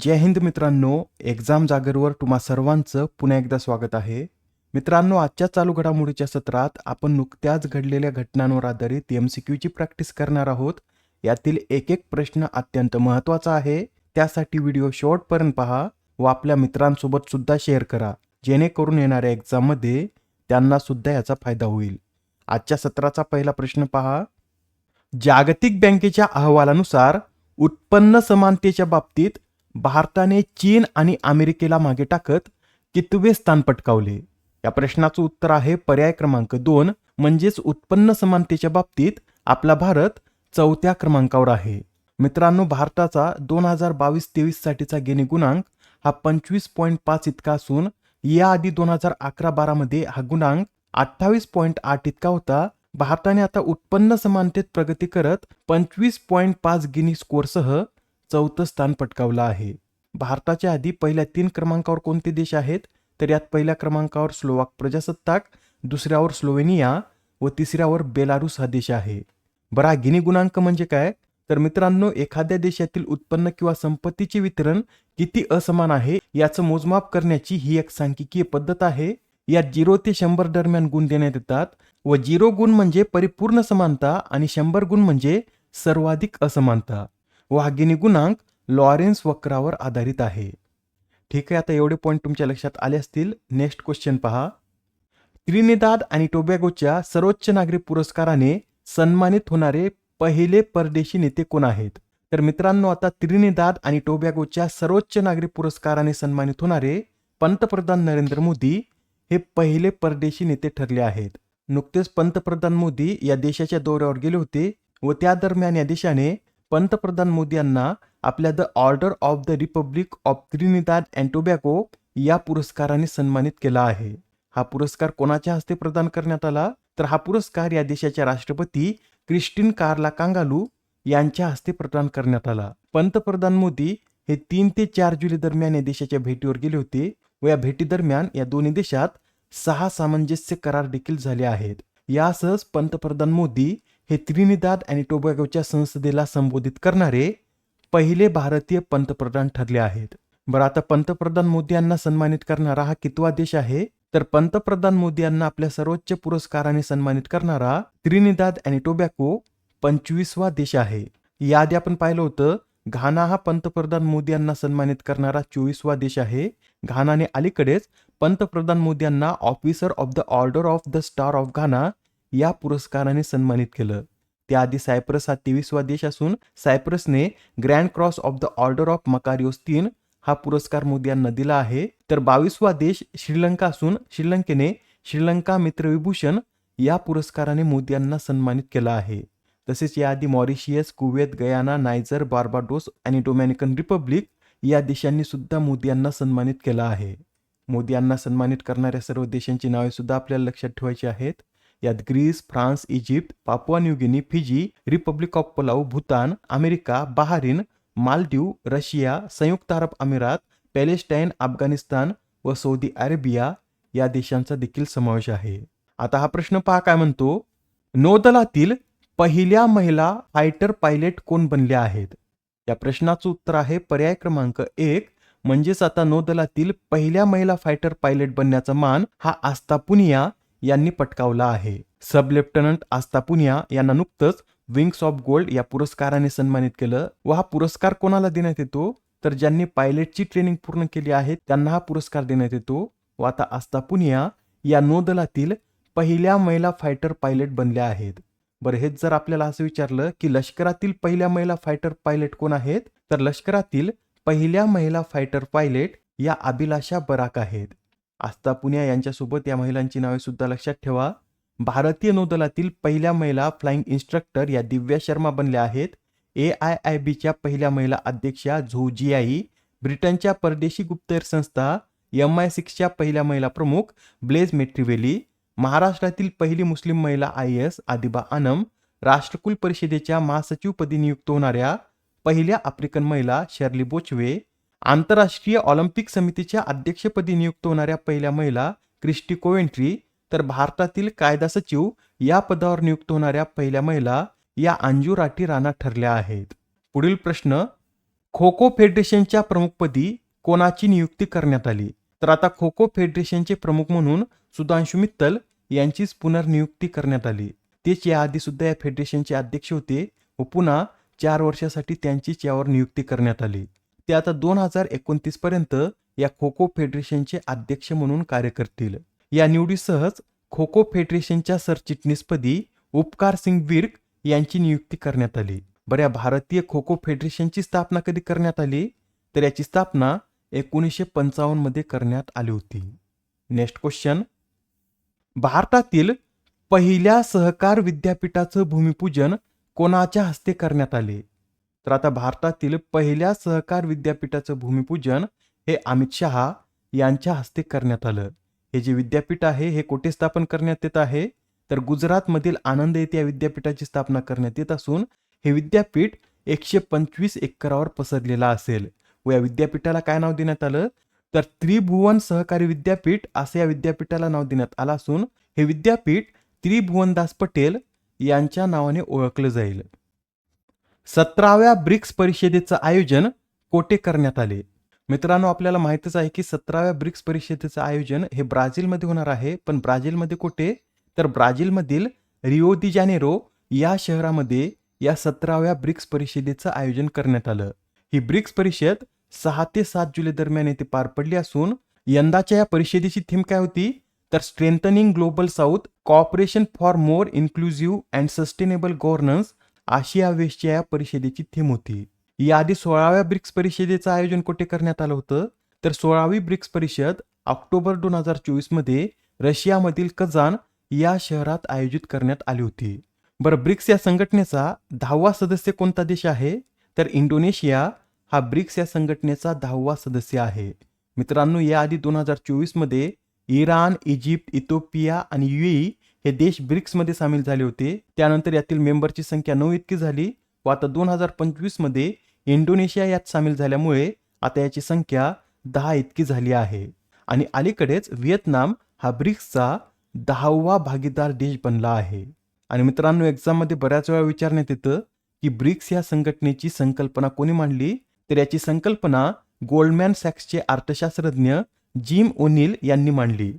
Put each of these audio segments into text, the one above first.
जय हिंद मित्रांनो एक्झाम जागरवर तुम्हा सर्वांचं पुन्हा एकदा स्वागत आहे. मित्रांनो आजच्या चालू घडामोडीच्या सत्रात आपण नुकत्याच घडलेल्या घटनांवर आधारित एम सी क्यूची प्रॅक्टिस करणार आहोत. यातील एक एक प्रश्न अत्यंत महत्त्वाचा आहे. त्यासाठी व्हिडिओ शेवटपर्यंत पहा व आपल्या मित्रांसोबत सुद्धा शेअर करा. जेणेकरून येणाऱ्या एक्झाममध्ये त्यांना सुद्धा याचा फायदा होईल. आजच्या सत्राचा पहिला प्रश्न पहा. जागतिक बँकेच्या अहवालानुसार उत्पन्न समानतेच्या बाबतीत भारताने चीन आणि अमेरिकेला मागे टाकत कितवे स्थान पटकावले? या प्रश्नाचं उत्तर आहे पर्याय क्रमांक दोन म्हणजेच उत्पन्न समानतेच्या बाबतीत आपला भारत चौथ्या क्रमांकावर आहे. मित्रांनो भारताचा दोन हजार बावीस तेवीस साठीचा गिनी गुणांक हा पंचवीस पॉईंट पाच इतका असून याआधी दोन हजार अकरा बारामध्ये हा गुणांक अठ्ठावीस पॉईंट आठ इतका होता. भारताने आता उत्पन्न समानतेत प्रगती करत पंचवीस पॉईंट पाच गिनी स्कोअरसह चौथं स्थान पटकावलं आहे. भारताच्या आधी पहिल्या तीन क्रमांकावर कोणते देश आहेत? तर यात पहिल्या क्रमांकावर स्लोवाक प्रजासत्ताक दुसऱ्यावर स्लोवेनिया व तिसऱ्यावर बेलारूस हा देश आहे. बरा गिनी गुणांक म्हणजे काय? तर मित्रांनो एखाद्या देशातील उत्पन्न किंवा संपत्तीचे वितरण किती असमान आहे याचं मोजमाप करण्याची ही एक सांख्यिकीय पद्धत आहे. यात झिरो ते शंभर दरम्यान गुण देण्यात येतात व झिरो गुण म्हणजे परिपूर्ण समानता आणि शंभर गुण म्हणजे सर्वाधिक असमानता. वाघिणी गुणांक लॉरेन्स वक्रावर आधारित आहे. ठीक आहे आता एवढे पॉईंट तुमच्या लक्षात आले असतील. नेक्स्ट क्वेश्चन पहा. त्रिनिदाद आणि टोबॅगोच्या सर्वोच्च नागरी पुरस्काराने सन्मानित होणारे पहिले परदेशी नेते कोण आहेत? तर मित्रांनो आता त्रिनिदाद आणि टोबॅगोच्या सर्वोच्च नागरी पुरस्काराने सन्मानित होणारे पंतप्रधान नरेंद्र मोदी हे पहिले परदेशी नेते ठरले आहेत. नुकतेच पंतप्रधान मोदी या देशाच्या दौऱ्यावर गेले होते व त्या दरम्यान या देशाने पंतप्रधान मोदी यांना आपल्या the Order of the Republic of Trinidad and या पुरस्काराने सन्मानित केला आहे. हा पुरस्कार कोणाच्या हस्ते प्रदान करण्यात आला? तर हा पुरस्कार या देशाच्या राष्ट्रपती क्रिस्टिन कार्ला कांगालू यांच्या हस्ते प्रदान करण्यात आला. पंतप्रधान मोदी हे तीन ते चार जुलै दरम्यान या देशाच्या भेटीवर गेले होते व या भेटी दरम्यान या दोन्ही देशात सहा सामंजस्य करार देखील झाले आहेत. यासह पंतप्रधान मोदी हे त्रिनिदाद आणि टोबॅगोच्या संसदेला संबोधित करणारे पहिले भारतीय पंतप्रधान ठरले आहेत. बरं आता पंतप्रधान मोदी यांना सन्मानित करणारा हा कितवा देश आहे? तर पंतप्रधान मोदी यांना आपल्या सर्वोच्च पुरस्काराने सन्मानित करणारा त्रिनिदाद आणि टोबॅको पंचवीसवा देश आहे. याआधी आपण पाहिलं होतं घाना हा पंतप्रधान मोदी यांना सन्मानित करणारा चोवीसवा देश आहे. घानाने अलीकडेच पंतप्रधान मोदी यांना Officer of the Order of the Star of Ghana या पुरस्काराने सन्मानित केलं. त्याआधी सायप्रस हा तेवीसवा देश असून सायप्रसने Grand Cross of the Order of Makarios तीन हा पुरस्कार मोदी यांना दिला आहे. तर बावीसवा देश श्रीलंका असून श्रीलंकेने श्रीलंका मित्रविभूषण या पुरस्काराने मोदी यांना सन्मानित केला आहे. तसेच याआधी Mauritius Kuwait Guyana Niger Barbados आणि डोमॅनिकन रिपब्लिक या देशांनी सुद्धा मोदी यांना सन्मानित केला आहे. मोदी यांना सन्मानित करणाऱ्या सर्व देशांची नावे सुद्धा आपल्याला लक्षात ठेवायची आहेत. यात Greece France Egypt Papua New Guinea Fiji Republic of Palau Bhutan America Bahrain Maldives Russia संयुक्त अरब अमिरात पॅलेस्टाईन अफगाणिस्तान व सौदी अरेबिया या देशांचा देखील समावेश आहे. आता हा प्रश्न पहा काय म्हणतो? नौदलातील पहिल्या महिला फायटर पायलट कोण बनल्या आहेत? या प्रश्नाचं उत्तर आहे पर्याय क्रमांक एक म्हणजेच आता नौदलातील पहिल्या महिला फायटर पायलट बनण्याचा मान हा आस्था पुनिया यांनी पटकावला आहे. सब लेफ्टनंट आस्था पुनिया यांना नुकतंच विंग्स ऑफ गोल्ड या पुरस्काराने सन्मानित केलं. व हा पुरस्कार कोणाला देण्यात येतो? तर ज्यांनी पायलटची ट्रेनिंग पूर्ण केली आहे त्यांना हा पुरस्कार देण्यात येतो. व आता आस्था पुनिया या नौदलातील पहिल्या महिला फायटर पायलट बनल्या आहेत. बरं हेच जर आपल्याला असं विचारलं की लष्करातील पहिल्या महिला फायटर पायलट कोण आहेत? तर लष्करातील पहिल्या महिला फायटर पायलट या अभिलाषा बराक आहेत. आस्था पुनिया यांच्यासोबत या महिलांची नावे सुद्धा लक्षात ठेवा. भारतीय नौदलातील पहिल्या महिला फ्लाइंग इन्स्ट्रक्टर या दिव्या शर्मा बनल्या आहेत. ए आय आय बीच्या पहिल्या महिला अध्यक्षा झोजियाई ब्रिटनच्या परदेशी गुप्तहेर संस्था एम आय सिक्सच्या पहिल्या महिला प्रमुख ब्लेज मेट्रिवेली महाराष्ट्रातील पहिली मुस्लिम महिला आय एस आदिबा आनम राष्ट्रकुल परिषदेच्या महासचिवपदी नियुक्त होणाऱ्या पहिल्या आफ्रिकन महिला शर्ली बोचवे आंतरराष्ट्रीय ऑलिम्पिक समितीच्या अध्यक्षपदी नियुक्त होणाऱ्या पहिल्या महिला क्रिस्टी कोवेंट्री तर भारतातील कायदा सचिव या पदावर नियुक्त होणाऱ्या पहिल्या महिला या अंजू राठी राणा ठरल्या आहेत. पुढील प्रश्न खो खो फेडरेशनच्या प्रमुखपदी कोणाची नियुक्ती करण्यात आली? तर आता खो खो फेडरेशनचे प्रमुख म्हणून सुधांशु मित्तल यांचीच पुनर्नियुक्ती करण्यात आली. तेच याआधी सुद्धा या फेडरेशनचे अध्यक्ष होते व पुन्हा चार वर्षासाठी त्यांचीच यावर नियुक्ती करण्यात आली. ते आता दोन हजार एकोणतीस पर्यंत या खो खो फेडरेशनचे अध्यक्ष म्हणून कार्य करतील. या निवडीसहच खो खो फेडरेशनच्या सरचिटणीसपदी उपकार सिंग विर्क यांची नियुक्ती करण्यात आली. बऱ्या भारतीय खो खो फेडरेशनची स्थापना कधी करण्यात आली? तर याची स्थापना एकोणीसशे पंचावन्नमध्ये करण्यात आली होती. Next question. भारतातील पहिल्या सहकार विद्यापीठाचं भूमिपूजन कोणाच्या हस्ते करण्यात आले? तर आता भारतातील पहिल्या सहकार विद्यापीठाचं भूमिपूजन हे अमित शहा यांच्या हस्ते करण्यात आलं. हे जे विद्यापीठ आहे हे कोठे स्थापन करण्यात येत आहे? तर गुजरातमधील आनंद येथे या विद्यापीठाची स्थापना करण्यात येत असून हे विद्यापीठ एकशे पंचवीस एकरावर पसरलेलं असेल. व या विद्यापीठाला काय नाव देण्यात आलं? तर त्रिभुवन सहकारी विद्यापीठ असं या विद्यापीठाला नाव देण्यात आलं असून हे विद्यापीठ त्रिभुवनदास पटेल यांच्या नावाने ओळखलं जाईल. सतराव्या ब्रिक्स परिषदेचं आयोजन कोठे करण्यात आले. मित्रांनो आपल्याला माहितच आहे की सतराव्या ब्रिक्स परिषदेचं आयोजन हे ब्राझीलमध्ये होणार आहे. पण ब्राझीलमध्ये कुठे तर ब्राझीलमधील रिओ दी जानेरो या शहरामध्ये या सतराव्या ब्रिक्स परिषदेचं आयोजन करण्यात आलं. ही ब्रिक्स परिषद सहा ते सात जुलै दरम्यान येथे पार पडली असून यंदाच्या या परिषदेची थीम काय होती? तर strengthening global south cooperation for more inclusive and sustainable governance आशिया वेस्टच्या या परिषदेची थीम होती. याआधी सोळाव्या ब्रिक्स परिषदेचं आयोजन कुठे करण्यात आलं होतं? तर सोळावी ब्रिक्स परिषद ऑक्टोबर दोन हजार चोवीसमध्ये रशियामधील कझान या शहरात आयोजित करण्यात आली होती. बरं ब्रिक्स या संघटनेचा दहावा सदस्य कोणता देश आहे? तर इंडोनेशिया हा ब्रिक्स या संघटनेचा दहावा सदस्य आहे. मित्रांनो याआधी दोन हजार चोवीसमध्ये इराण इजिप्त इथोपिया आणि युएई हे देश ब्रिक्समध्ये सामील झाले होते. त्यानंतर यातील मेंबरची संख्या नऊ इतकी झाली. व आता दोन हजार पंचवीसमध्ये इंडोनेशिया यात सामील झाल्यामुळे आता याची संख्या दहा इतकी झाली आहे. आणि अलीकडेच व्हिएतनाम हा ब्रिक्सचा दहावा भागीदार देश बनला आहे. आणि मित्रांनो एक्झाममध्ये बऱ्याच वेळा विचारण्यात येतं की ब्रिक्स या संघटनेची संकल्पना कोणी मांडली? तर याची संकल्पना गोल्डमॅन सॅक्सचे अर्थशास्त्रज्ञ जिम ओनिल यांनी मांडली.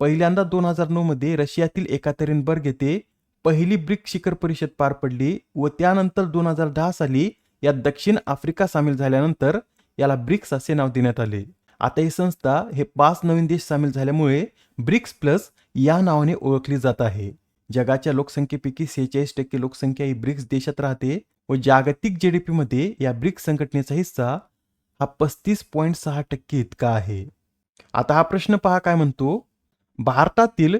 पहिल्यांदा दोन हजार नऊ मध्ये रशियातील एकातेरिनबर्ग येथे पहिली ब्रिक्स शिखर परिषद पार पडली व त्यानंतर दोन हजार दहा साली यात दक्षिण आफ्रिका सामील झाल्यानंतर याला ब्रिक्स असे नाव देण्यात आले. आता ही संस्था हे पाच नवीन देश सामील झाल्यामुळे ब्रिक्स प्लस या नावाने ओळखली जात आहे. जगाच्या लोकसंख्येपैकी सेहेचाळीस टक्के लोकसंख्या ही ब्रिक्स देशात राहते व जागतिक जीडीपी मध्ये या ब्रिक्स संघटनेचा हिस्सा हा पस्तीस पॉईंट सहा टक्के इतका आहे. आता हा प्रश्न पहा काय म्हणतो? भारतातील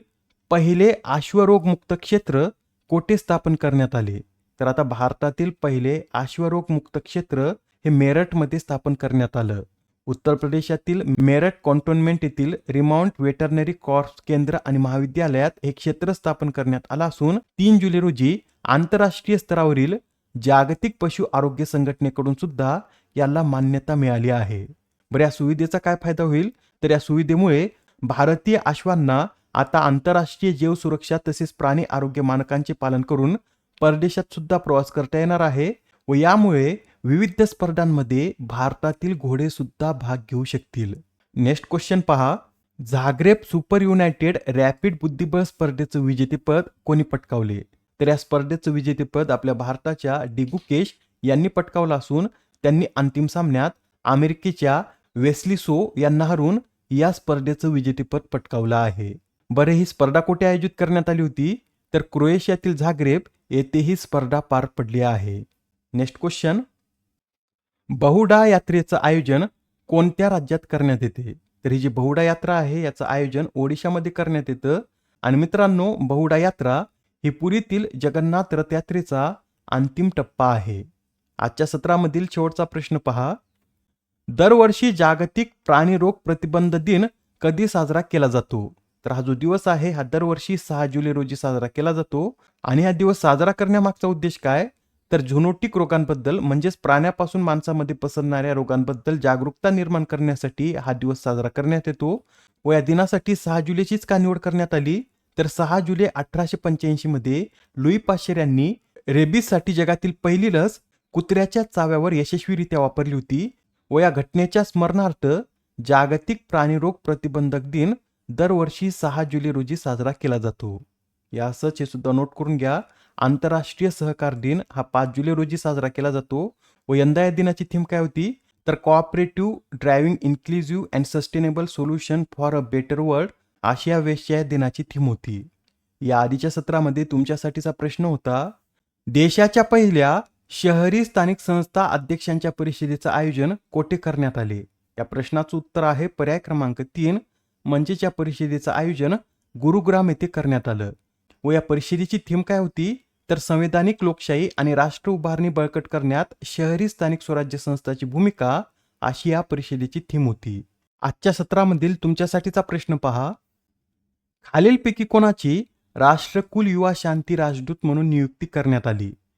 पहिले अश्वरोगमुक्त क्षेत्र कोठे स्थापन करण्यात आले? तर आता भारतातील पहिले अश्वरोगमुक्त क्षेत्र हे मेरठमध्ये स्थापन करण्यात आलं. उत्तर प्रदेशातील मेरठ कॉन्टोनमेंट येथील रिमाउंट वेटरनरी कॉर्प्स केंद्र आणि महाविद्यालयात हे क्षेत्र स्थापन करण्यात आलं असून तीन जुलै रोजी आंतरराष्ट्रीय स्तरावरील जागतिक पशु आरोग्य संघटनेकडून सुद्धा याला मान्यता मिळाली आहे. बरं या सुविधेचा काय फायदा होईल? तर या सुविधेमुळे भारतीय अश्वांना आता आंतरराष्ट्रीय जीव सुरक्षा तसेच प्राणी आरोग्य मानकांचे पालन करून परदेशात सुद्धा प्रवास करता येणार आहे व यामुळे विविध स्पर्धांमध्ये भारतातील घोडे सुद्धा भाग घेऊ शकतील. नेक्स्ट क्वेश्चन पहा. झाग्रेब सुपर युनायटेड रॅपिड बुद्धिबळ स्पर्धेचं विजेतेपद कोणी पटकावले? तर या स्पर्धेचं विजेतेपद आपल्या भारताच्या डिगुकेश यांनी पटकावलं असून त्यांनी अंतिम सामन्यात अमेरिकेच्या वेस्लिसो यांना हरून या स्पर्धेचं विजेतेपद पटकावलं आहे. बरं ही स्पर्धा कुठे आयोजित करण्यात आली होती? तर क्रोएशियातील झाग्रेब येथे ही स्पर्धा पार पडली आहे. Next question. बहुडा यात्रेचं आयोजन कोणत्या राज्यात करण्यात येते? तर ही जी बहुडा यात्रा आहे याचं आयोजन ओडिशामध्ये करण्यात येतं. आणि मित्रांनो बहुडा यात्रा ही पुरीतील जगन्नाथ रथयात्रेचा अंतिम टप्पा आहे. आजच्या सत्रामधील शेवटचा प्रश्न पहा. दरवर्षी जागतिक प्राणीरोग प्रतिबंध दिन कधी साजरा केला जातो? तर हा जो दिवस आहे हा दरवर्षी सहा जुलै रोजी साजरा केला जातो आणि हा दिवस साजरा करण्यामागचा उद्देश काय? तर झोनोटिक रोगांबद्दल म्हणजेच प्राण्यापासून माणसामध्ये पसरणाऱ्या रोगांबद्दल जागरूकता निर्माण करण्यासाठी हा दिवस साजरा करण्यात येतो व या दिनासाठी सहा जुलैचीच का निवड करण्यात आली? तर सहा जुलै अठराशे पंच्याऐंशी मध्ये लुई पाशेर यांनी रेबीजसाठी जगातील पहिली लस कुत्र्याच्या चाव्यावर यशस्वीरित्या वापरली होती. व या घटनेच्या स्मरणार्थ जागतिक प्राणीरोग प्रतिबंधक दिन दरवर्षी सहा जुलै रोजी साजरा केला जातो. या असंच हे सुद्धा नोट करून घ्या. आंतरराष्ट्रीय सहकार दिन हा पाच जुलै रोजी साजरा केला जातो व यंदा या दिनाची थीम काय होती? तर cooperative driving inclusive and sustainable solution for a better world अशी या या दिनाची थीम होती. या आधीच्या सत्रामध्ये तुमच्यासाठीचा प्रश्न होता देशाच्या पहिल्या शहरी स्थानिक संस्था अध्यक्षांच्या परिषदेचं आयोजन कोठे करण्यात आले? या प्रश्नाचं उत्तर आहे पर्याय क्रमांक तीन म्हणजेच या परिषदेचं आयोजन गुरुग्राम येथे करण्यात आलं. व या परिषदेची थीम काय होती? तर संवैधानिक लोकशाही आणि राष्ट्र उभारणी बळकट करण्यात शहरी स्थानिक स्वराज्य संस्थाची भूमिका अशी या परिषदेची थीम होती. आजच्या सत्रामधील तुमच्यासाठीचा प्रश्न पहा. खालीलपैकी कोणाची राष्ट्रकुल युवा शांती राजदूत म्हणून नियुक्ती करण्यात आली?